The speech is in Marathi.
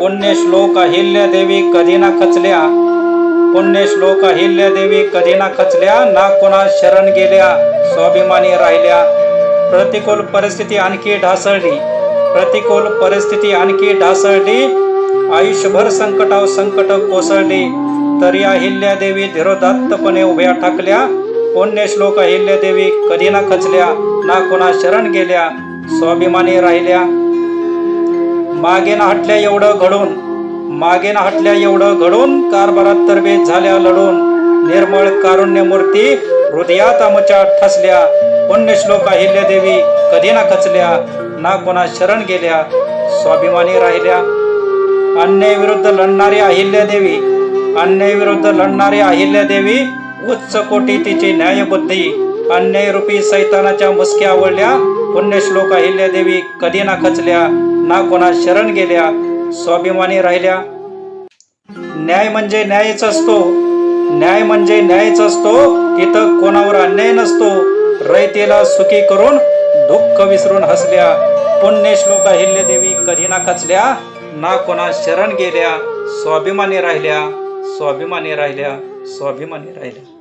पुण्य श्लोक अहिल्या देवी कधी ना खचल्या. पुण्य श्लोक अहिल्या देवी कधी ना खचल्या ना कोणा शरण गेल्या स्वाभिमानी राहिल्या. प्रतिकूल परिस्थिती आणखी ढासळली. प्रतिकूल परिस्थिती आणखी ढासळली. आयुष्यभर संकटाव संकट कोसळली. तरी अहिल्या देवी धीरोदात्तपणे उभ्या ठाकल्या. पुण्य श्लोक अहिल्या देवी कधी ना खचल्या ना कोणा शरण गेल्या स्वाभिमानी राहिल्या. मागे ना हटल्या एवढं घडून. मागे ना हटल्या एवढं घडून कारभारात तरबेज झाल्या लढून. निर्मळ कारुण्य मूर्ती हृदयात आमच्या ठसल्या. पुण्य श्लोक अहिल्या देवी कधी ना खचल्या ना कोणा शरण गेल्या स्वाभिमानी राहिल्या. अन्यायाविरुद्ध लढणारी अहिल्या देवी अन्यायाविरुद्ध लढणारी अहिल्या देवी उच्च कोटी तिची न्यायबुद्धी. अन्यायरूपी सैतानाच्या मुसक्या आवडल्या पुण्यश्लोक अहिल्या देवी कधी ना खचल्या ना कोणा शरण गेल्या स्वाभिमानी राहिल्या. न्याय म्हणजे न्यायच असतो न्याय म्हणजे न्यायच असतो इथं कोणावर अन्याय नसतो. रयतेला सुखी करून दुःख विसरून हसल्या. पुण्यश्लोक अहिल्या देवी कधी ना खचल्या ना कोणा शरण गेल्या स्वाभिमानी राहिल्या स्वाभिमानी राहिल्या स्वाभिमानी राहिल्या.